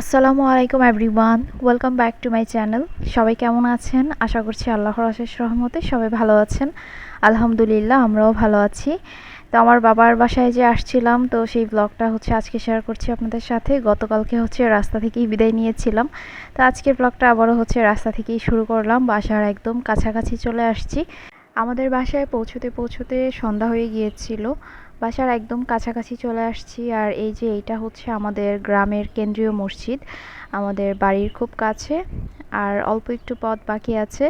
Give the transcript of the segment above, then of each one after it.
আসসালামু আলাইকুম everyone welcome back to my channel সবাই কেমন আছেন? আশা করছি আল্লাহর অশেষ রহমতে সবাই ভালো আছেন। আলহামদুলিল্লাহ, আমরাও ভালো আছি। তো আমার বাবার বাসায় যে আসছিলাম, তো সেই ব্লগটা হচ্ছে আজকে শেয়ার করছি আপনাদের সাথে। গতকালকে হচ্ছে রাস্তা থেকেই বিদায় নিয়েছিলাম। তো আজকের ব্লগটা আবারও হচ্ছে রাস্তা থেকেই শুরু করলাম। বাসার একদম কাছাকাছি চলে আসছি। আমাদের বাসায় পৌঁছতে পৌঁছতে সন্ধ্যা হয়ে গিয়েছিল। বাসার একদম কাছাকাছি চলে আসছি আর এই যে এইটা হচ্ছে আমাদের গ্রামের কেন্দ্রীয় মসজিদ, আমাদের বাড়ির খুব কাছে আর অল্প একটু পথ বাকি আছে।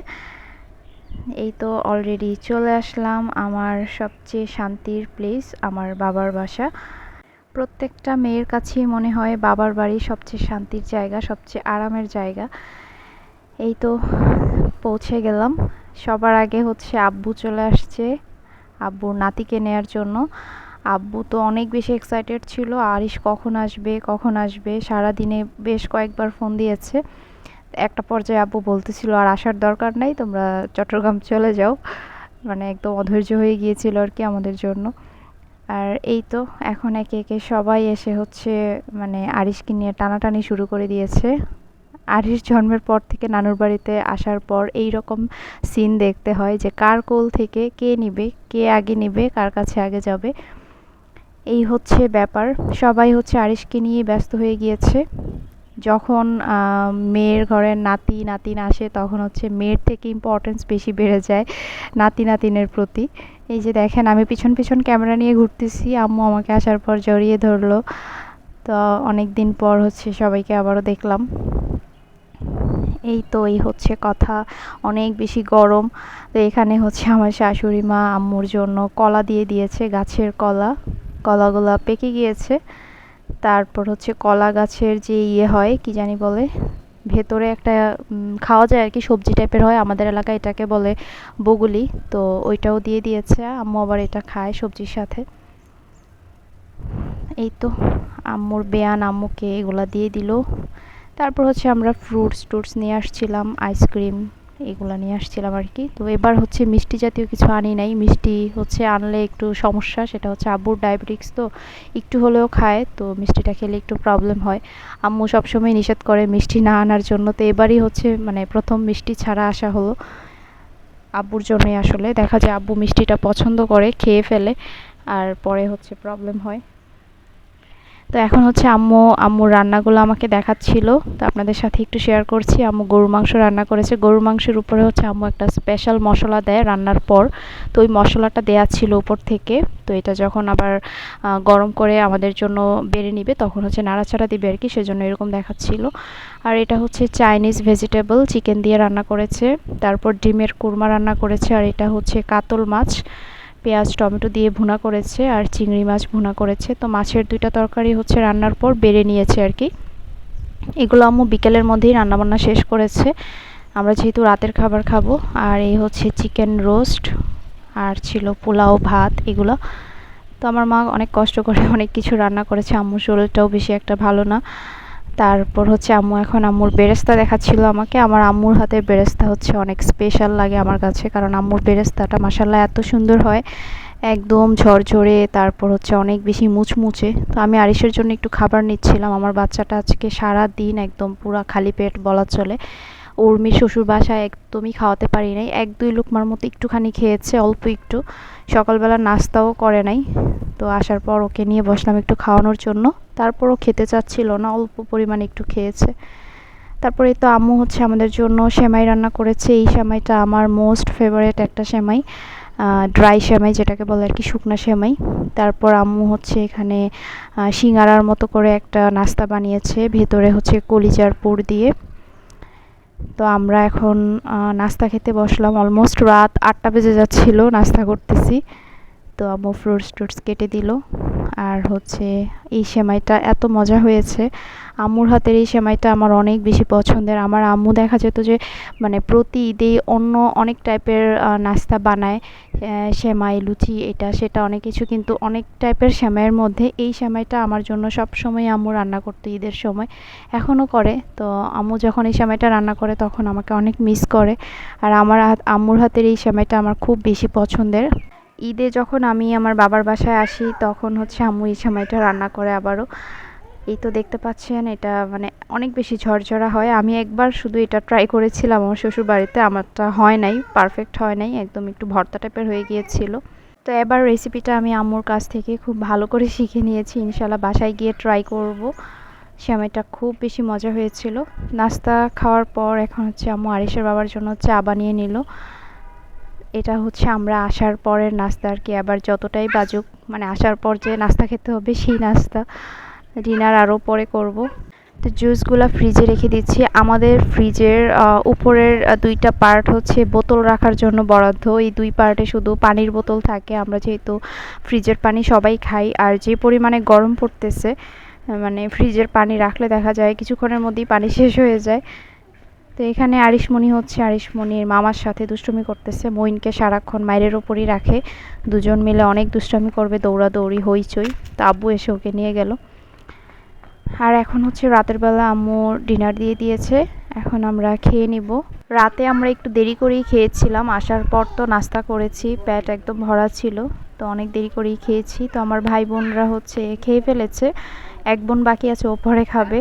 এই তো অলরেডি চলে আসলাম আমার সবচেয়ে শান্তির প্লেস আমার বাবার বাসা। প্রত্যেকটা মেয়ের কাছেই মনে হয় বাবার বাড়ি সবচেয়ে শান্তির জায়গা, সবচেয়ে আরামের জায়গা। এই তো পৌঁছে গেলাম। সবার আগে হচ্ছে আব্বু চলে আসছে, আব্বুর নাতিকে নেয়ার জন্য। আব্বু তো অনেক বেশি এক্সাইটেড ছিল, আরিশ কখন আসবে কখন আসবে? সারা দিনে বেশ কয়েকবার ফোন দিয়েছে। একটা পর্যায়ে আব্বু বলতেছিল, আর আসার দরকার নাই, তোমরা চট্টগ্রাম চলে যাও। মানে একদম অধৈর্য হয়ে গিয়েছিল আর কি আমাদের জন্য। আর এই তো, এখন একে একে সবাই এসে হচ্ছে মানে আরিশকে নিয়ে টানাটানি শুরু করে দিয়েছে। আরিশ জন্মের পর থেকে নানুর বাড়িতে আসার পর এই রকম সিন দেখতে হয় যে কার কোল থেকে কে নিবে, কে আগে নিবে, কার কাছে আগে যাবে। এই হচ্ছে ব্যাপার। সবাই হচ্ছে আরিশকে নিয়ে ব্যস্ত হয়ে গিয়েছে। যখন মেয়ের ঘরের নাতি, নাতিন আসে, তখন হচ্ছে মেয়ের থেকে ইম্পর্টেন্স বেশি বেড়ে যায় নাতি, নাতিনের প্রতি। এই যে দেখেন, আমি পিছন পিছন ক্যামেরা নিয়ে ঘুরতেছি, আম্মু আমাকে আসার পর জড়িয়ে ধরলো। তো অনেক দিন পর হচ্ছে সবাইকে আবারও দেখলাম। এই তো, এই হচ্ছে কথা। অনেক বেশি গরম। তো এখানে হচ্ছে আমার শাশুড়ি মা আম্মুর জন্য কলা দিয়ে দিয়েছে, গাছের কলা। কলাগুলো পেকে গিয়েছে। তারপর হচ্ছে কলা গাছের যে ইয়ে হয়, কি জানি বলে, ভেতরে একটা খাওয়া যায় আর কি সবজি টাইপের হয়, আমাদের এলাকায় এটাকে বলে বগুলি। তো ওইটাও দিয়ে দিয়েছে, আম্মু আবার এটা খায় সবজির সাথে। এই তো আম্মুর বেয়ান আম্মুকে এগুলা দিয়ে দিল। তারপর হচ্ছে আমরা ফ্রুটস টুটস নিয়ে আসছিলাম আইসক্রিম এগুলো নিয়ে আসছিলাম আর কি। তো এবার হচ্ছে মিষ্টি জাতীয় কিছু আনি নাই। মিষ্টি হচ্ছে আনলে একটু সমস্যা, সেটা হচ্ছে আব্বুর ডায়াবেটিক্স তো একটু হলেও খায়, তো মিষ্টিটা খেলে একটু প্রবলেম হয়। আম্মু সবসময় নিষেধ করে মিষ্টি না আনার জন্য। তো এবারই হচ্ছে মানে প্রথম মিষ্টি ছাড়া আসা হলো। আব্বুর জন্যই আসলে। দেখা যায় আব্বু মিষ্টিটা পছন্দ করে, খেয়ে ফেলে, আর পরে হচ্ছে প্রবলেম হয়। তো এখন হচ্ছে আম্মু, আম্মুর রান্নাগুলো আমাকে দেখাচ্ছিল। তো আপনাদের সাথে একটু শেয়ার করছি। আম্মু গরুর মাংস রান্না করেছে। গরুর মাংসের উপরে হচ্ছে আম্মু একটা স্পেশাল মশলা দেয় রান্নার পর। তো ওই মশলাটা দেয়া ছিল উপর থেকে। তো এটা যখন আবার গরম করে আমাদের জন্য বেড়ে নিবে, তখন হচ্ছে নাড়াচাড়া দিবে আর কি, সেজন্য এরকম দেখাচ্ছিল। আর এটা হচ্ছে চাইনিজ ভেজিটেবল চিকেন দিয়ে রান্না করেছে। তারপর ডিমের কুরমা রান্না করেছে। আর এটা হচ্ছে কাতল মাছ। পেঁয়াজ, টমেটো দিয়ে ভুনা করেছে আর চিংড়ি মাছ ভুনা করেছে। তো মাছের দুইটা তরকারি হচ্ছে রান্নার পর বেড়ে নিয়েছে আর কি। এগুলো আম্মু বিকেলের মধ্যেই রান্নাবান্না শেষ করেছে। আমরা যেহেতু রাতের খাবার খাব, আর এই হচ্ছে চিকেন রোস্ট আর ছিল পোলাও, ভাত এগুলো। তো আমার মা অনেক কষ্ট করে অনেক কিছু রান্না করেছে। আম্মুর শরীরটাও বেশি একটা ভালো না। তারপর হচ্ছে আম্মু, এখন আম্মুর বেরেস্তা দেখাচ্ছিল আমাকে। আমার আম্মুর হাতের বেরেস্তা হচ্ছে অনেক স্পেশাল লাগে আমার কাছে, কারণ আম্মুর বেরেস্তাটা মাসাল্লাহ এত সুন্দর হয়, একদম ঝরঝরে, তারপর হচ্ছে অনেক বেশি মুচমুচে। তো আমি আরিসের জন্য একটু খাবার নিচ্ছিলাম, আমার বাচ্চাটা আজকে সারা দিন একদম পুরা খালি পেট বলা চলে। উর্মির শ্বশুর বাসায় একদমই খাওয়াতে পারি নাই, এক দুই লোকমার মতো একটুখানি খেয়েছে অল্প একটু, সকালবেলা নাস্তাও করে নাই। তো আসার পর ওকে নিয়ে বসলাম একটু খাওয়ানোর জন্য। তারপরও খেতে চাচ্ছিল না, অল্প পরিমাণে একটু খেয়েছে। তারপরে তো আম্মু হচ্ছে আমাদের জন্য সেমাই রান্না করেছে। এই সেমাইটা আমার মোস্ট ফেভারেট একটা সেমাই ড্রাই সেমাই যেটাকে বলে আর কি, শুকনা সেমাই। তারপর আম্মু হচ্ছে এখানে সিঙ্গারার মতো করে একটা নাস্তা বানিয়েছে। ভেতরে হচ্ছে কলিজার পুর দিয়ে। তো আমরা এখন নাস্তা খেতে বসলাম। অলমোস্ট রাত আটটা বেজে যাচ্ছিল নাস্তা করতেছি। তো আম্মু ফ্রুটস টুটস কেটে দিল। আর হচ্ছে এই সেমাইটা এত মজা হয়েছে। আম্মুর হাতের এই সেমাইটা আমার অনেক বেশি পছন্দের। আমার আম্মু দেখা যেত যে মানে প্রতি ঈদে অন্য অনেক টাইপের নাস্তা বানায়। সেমাই, লুচি, এটা, সেটা অনেক কিছু। কিন্তু অনেক টাইপের সেমাইয়ের মধ্যে এই সেমাইটা আমার জন্য সব সময় আম্মু রান্না করতো ঈদের সময়। এখনও করে। তো আম্মু যখন এই সেমাইটা রান্না করে তখন আমাকে অনেক মিস করে। আর আমার আম্মুর হাতের এই সেমাইটা আমার খুব বেশি পছন্দের। ঈদে যখন আমি আমার বাবার বাসায় আসি, তখন হচ্ছে আম্মু এই সময়টা রান্না করে আবারও। এই তো দেখতে পাচ্ছেন, এটা মানে অনেক বেশি ঝরঝরা হয়। আমি একবার শুধু এটা ট্রাই করেছিলাম, আমার শ্বশুর বাড়িতে আমারটা হয় নাই পারফেক্ট হয় নাই, একদম একটু ভর্তা টাইপের হয়ে গিয়েছিল। তো এবার রেসিপিটা আমি আম্মুর কাছ থেকে খুব ভালো করে শিখে নিয়েছি ইনশাল্লাহ বাসায় গিয়ে ট্রাই করব। সেমাইটা খুব বেশি মজা হয়েছিল। নাস্তা খাওয়ার পর এখন হচ্ছে আম্মু আরিসের বাবার জন্য চা বানিয়ে নিল। এটা হচ্ছে আমরা আসার পরের নাস্তা আর কি। আবার যতটাই বাজুক মানে আসার পর যে নাস্তা খেতে হবে, সেই নাস্তা ডিনার আরও পরে করব। তো জুসগুলো ফ্রিজে রেখে দিচ্ছি। আমাদের ফ্রিজের উপরের দুইটা পার্ট হচ্ছে বোতল রাখার জন্য বরাদ্দ। এই দুই পার্টে শুধু পানির বোতল থাকে। আমরা যেহেতু ফ্রিজের পানি সবাই খাই, আর যে পরিমাণে গরম পড়তেছে মানে ফ্রিজের পানি রাখলে দেখা যায় কিছুক্ষণের মধ্যেই পানি শেষ হয়ে যায়। তো এখানে আরিশমণি হচ্ছে, আরিশমণির মামার সাথে দুষ্টুমি করতেছে। মইনকে সারাক্ষণ মায়ের ওপরই রাখে। দুজন মিলে অনেক দুষ্টামি করবে, দৌড়াদৌড়ি, হইচই। তো আব্বু এসে ওকে নিয়ে গেল। আর এখন হচ্ছে রাতের বেলা আম্মু ডিনার দিয়ে দিয়েছে। এখন আমরা খেয়ে নিব। রাতে আমরা একটু দেরি করেই খেয়েছিলাম। আসার পর তো নাস্তা করেছি প্যাট একদম ভরা ছিল। তো অনেক দেরি করেই খেয়েছি। তো আমার ভাই বোনরা হচ্ছে খেয়ে ফেলেছে। এক বোন বাকি আছে ওপরে খাবে।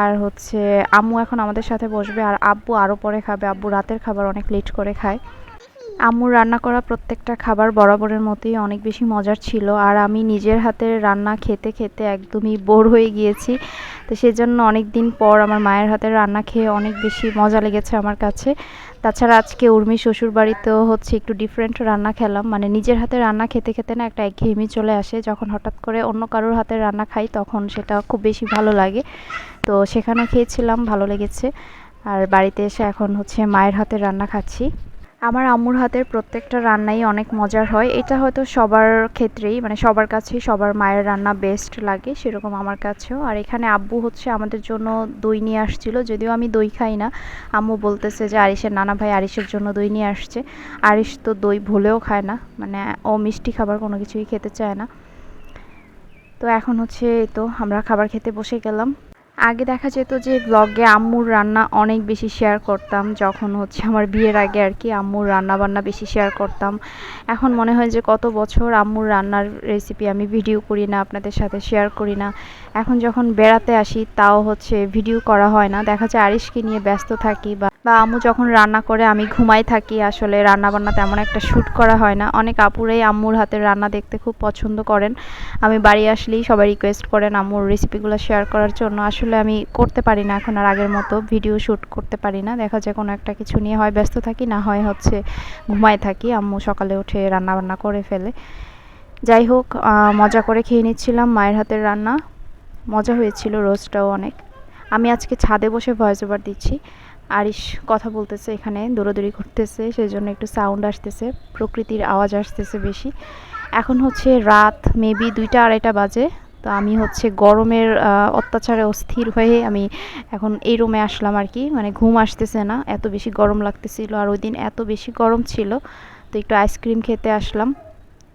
আর হচ্ছে আম্মু এখন আমাদের সাথে বসবে আর আব্বু আরও পরে খাবে। আব্বু রাতের খাবার অনেক লেট করে খায়। আম্মুর রান্না করা প্রত্যেকটা খাবার বরাবরের মতোই অনেক বেশি মজার ছিল আর আমি নিজের হাতের রান্না খেতে খেতে একদমই বোর হয়ে গিয়েছি। তো সেজন্য অনেক দিন পর আমার মায়ের হাতের রান্না খেয়ে অনেক বেশি মজা লেগেছে আমার কাছে। তাছাড়া আজকে উর্মি শ্বশুর বাড়িতেও হচ্ছে একটু ডিফারেন্ট রান্না খেলাম। মানে নিজের হাতে রান্না খেতে খেতে না একটা একঘেয়েমি চলে আসে। যখন হঠাৎ করে অন্য কারোর হাতে রান্না খাই, তখন সেটা খুব বেশি ভালো লাগে। তো সেখানে খেয়েছিলাম, ভালো লেগেছে। আর বাড়িতে এসে এখন হচ্ছে মায়ের হাতে রান্না খাচ্ছি। আমার আম্মুর হাতের প্রত্যেকটা রান্নাই অনেক মজার হয়। এটা হয়তো সবার ক্ষেত্রেই মানে সবার কাছেই সবার মায়ের রান্না বেস্ট লাগে, সেরকম আমার কাছেও। আর এখানে আব্বু হচ্ছে আমাদের জন্য দই নিয়ে আসছিল, যদিও আমি দই খাই না। আম্মু বলতেছে যে আরিসের নানা ভাই আরিসের জন্য দই নিয়ে আসছে। আরিস তো দই ভুলেও খায় না মানে ও মিষ্টি খাবার কোনো কিছুই খেতে চায় না। তো এখন হচ্ছে তো, আমরা খাবার খেতে বসে গেলাম। আগে দেখা যেত যে ব্লগে আম্মুর রান্না অনেক বেশি শেয়ার করতাম, যখন হচ্ছে আমার বিয়ের আগে আর কি আম্মুর রান্না বান্না বেশি শেয়ার করতাম। এখন মনে হয় যে কত বছর আম্মুর রান্নার রেসিপি আমি ভিডিও করি না, আপনাদের সাথে শেয়ার করি না। এখন যখন বেড়াতে আসি, তাও হচ্ছে ভিডিও করা হয় না। দেখা যায় আরিশকে নিয়ে ব্যস্ত থাকি বা বা আম্মু যখন রান্না করে, আমি ঘুমাই থাকি, আসলে রান্না বান্না তেমন একটা শ্যুট করা হয় না। অনেক আপুরাই আম্মুর হাতের রান্না দেখতে খুব পছন্দ করেন। আমি বাড়ি আসলেই সবাই রিকোয়েস্ট করেন আম্মুর রেসিপিগুলো শেয়ার করার জন্য। আসলে আমি করতে পারি না এখন আর আগের মতো ভিডিও শ্যুট করতে পারি না। দেখা যায় কোনো একটা কিছু নিয়ে হয় ব্যস্ত থাকি, না হয় হচ্ছে ঘুমাই থাকি। আম্মু সকালে উঠে রান্না বান্না করে ফেলে। যাই হোক মজা করে খেয়ে নিচ্ছিলাম মায়ের হাতের রান্না। মজা হয়েছিল রোজটাও অনেক। আমি আজকে ছাদে বসে ভয়েস ওভার দিচ্ছি। আরিশ কথা বলতেছে এখানে, দৌড়াদৌড়ি করতেছে সেই জন্য একটু সাউন্ড আসতেছে, প্রকৃতির আওয়াজ আসতেছে বেশি। এখন হচ্ছে রাত মেবি দুইটা আড়াইটা বাজে, তো আমি হচ্ছে গরমের অত্যাচারে অস্থির হয়ে আমি এখন এই রুমে আসলাম আর কি। মানে ঘুম আসতেছে না, এত বেশি গরম লাগতেছিল, আর ওই দিন এত বেশি গরম ছিল, তো একটু আইসক্রিম খেতে আসলাম।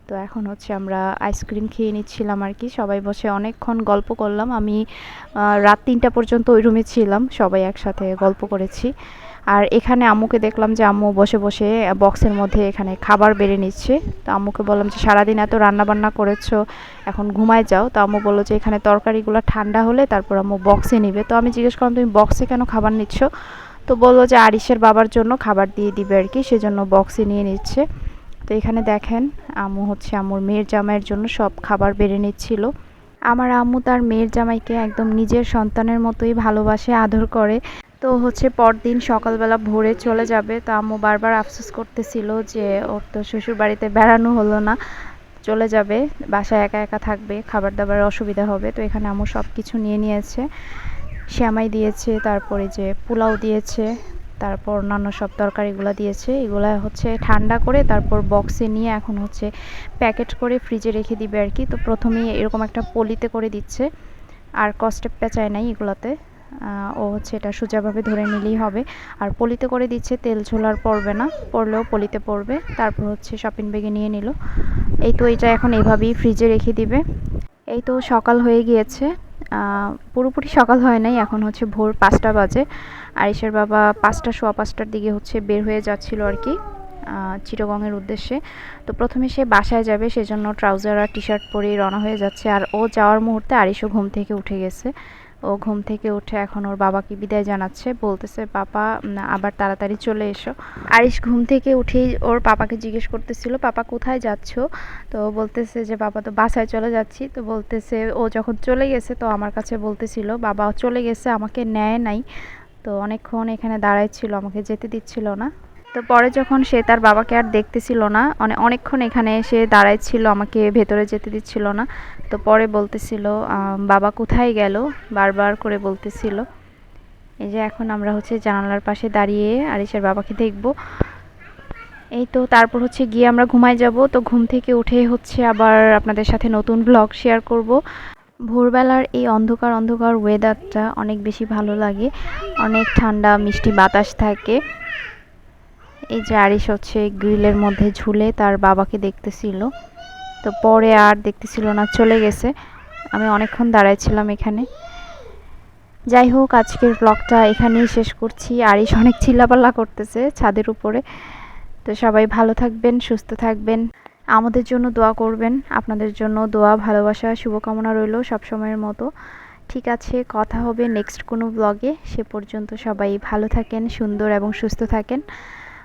তো এখন হচ্ছে আমরা আইসক্রিম খেয়ে নিচ্ছিলাম আর কি। সবাই বসে অনেকক্ষণ গল্প করলাম। আমি রাত তিনটা পর্যন্ত ওই রুমে ছিলাম। সবাই একসাথে গল্প করেছি। আর এখানে আম্মুকে দেখলাম যে আম্মু বসে বসে বক্সের মধ্যে এখানে খাবার বেড়ে নিচ্ছে। তো আম্মুকে বললাম যে, সারাদিন এত রান্না বান্না করেছ, এখন ঘুমায় যাও। তো আম্মু বলল যে, এখানে তরকারিগুলো ঠান্ডা হলে তারপর আম্মু বক্সে নিবে। তো আমি জিজ্ঞেস করলাম, তুমি বক্সে কেন খাবার নিচ্ছ? তো বলল যে আরিসের বাবার জন্য খাবার দিয়ে দিবে আর কি, সেজন্য বক্সে নিয়ে নিচ্ছে। তো এখানে দেখেন, আম্মু হচ্ছে আম্মুর মেয়ের জামাইয়ের জন্য সব খাবার বেড়ে নিচ্ছিল। আমার আম্মু তার মেয়ের জামাইকে একদম নিজের সন্তানের মতোই ভালোবাসে, আদর করে। তো হচ্ছে পরদিন সকালবেলা ভোরে চলে যাবে। তো আম্মু বারবার আফসোস করতেছিল যে ওর তো শ্বশুর বাড়িতে বেড়ানো হলো না। চলে যাবে, বাসায় একা একা থাকবে খাবার দাবার অসুবিধা হবে। তো এখানে আম্মু সব কিছু নিয়ে নিয়েছে, শ্যামাই দিয়েছে, তারপরে যে পোলাও দিয়েছে তারপর অন্যান্য সব তরকারিগুলো দিয়েছে। এগুলা হচ্ছে ঠান্ডা করে তারপর বক্সে নিয়ে এখন হচ্ছে প্যাকেট করে ফ্রিজে রেখে দিবে আর কি। তো প্রথমেই এরকম একটা পলিতে করে দিচ্ছে। আর কস্টেপ পেঁচায় নাই এগুলাতে। ও হচ্ছে এটা সোজাভাবে ধরে নিলেই হবে। আর পলিতে করে দিচ্ছে, তেল ঝোলার পড়বে না। পড়লেও পলিতে পড়বে। তারপর হচ্ছে শপিং ব্যাগে নিয়ে নিল। এই তো এটা এখন এইভাবেই ফ্রিজে রেখে দিবে। এই তো সকাল হয়ে গিয়েছে। পুরোপুরি সকাল হয় নাই, এখন হচ্ছে ভোর পাঁচটা বাজে। আরিসের বাবা পাঁচটা, সোয়া পাঁচটার দিকে হচ্ছে বের হয়ে যাচ্ছিল আর কি চিরগঙ্গের উদ্দেশ্যে। তো প্রথমে সে বাসায় যাবে, সেজন্য ট্রাউজার আর টি শার্ট পরেই রওনা হয়ে যাচ্ছে। আর ও যাওয়ার মুহূর্তে আড়িশো ঘুম থেকে উঠে গেছে। ও ঘুম থেকে উঠে এখন ওর বাবাকে বিদায় জানাচ্ছে, বলতেছে, পাপা আবার তাড়াতাড়ি চলে এসো। আরিশ ঘুম থেকে উঠেই ওর পাপাকে জিজ্ঞেস করতেছিল, পাপা, কোথায় যাচ্ছ? তো বলতেছে যে বাবা তো বাসায় চলে যাচ্ছি। তো বলতেছে, ও যখন চলে গেছে, তো আমার কাছে বলতেছিল, বাবা চলে গেছে, আমাকে নেয় নাই। তো অনেকক্ষণ এখানে দাঁড়াই ছিল, আমাকে যেতে দিচ্ছিল না। তো পরে যখন সে তার বাবাকে আর দেখতেছিল না, অনে- অনেকক্ষণ এখানে এসে দাঁড়াই ছিল আমাকে ভেতরে যেতে দিচ্ছিল না। তো পরে বলতেছিল বাবা কোথায় গেল? বারবার করে বলতেছিল। এই যে এখন আমরা হচ্ছে জানালার পাশে দাঁড়িয়ে আরিসের বাবাকে দেখব। এই তো তারপর হচ্ছে গিয়ে আমরা ঘুমাই যাব। তো ঘুম থেকে উঠে হচ্ছে আবার আপনাদের সাথে নতুন ব্লগ শেয়ার করব। ভোরবেলার এই অন্ধকার অন্ধকার ওয়েদারটা অনেক বেশি ভালো লাগে। অনেক ঠান্ডা, মিষ্টি বাতাস থাকে। এই যে আরিশ হচ্ছে গ্রিলের মধ্যে ঝুলে তার বাবাকে দেখতেছিল। তো পরে আর দেখতেছিল না, চলে গেছে। আমি অনেকক্ষণ দাঁড়াইছিলাম এখানে। যাই হোক, আজকের ব্লগটা এখানেই শেষ করছি। আরিশ অনেক চিল্লাপাল্লা করতেছে ছাদের উপরে। তো সবাই ভালো থাকবেন, সুস্থ থাকবেন। আমাদের জন্য দোয়া করবেন। আপনাদের জন্য দোয়া, ভালোবাসা, শুভকামনা রইল সবসময়ের মতো। ঠিক আছে, কথা হবে নেক্সট কোনো ব্লগে সে পর্যন্ত সবাই ভালো থাকেন, সুন্দর এবং সুস্থ থাকেন।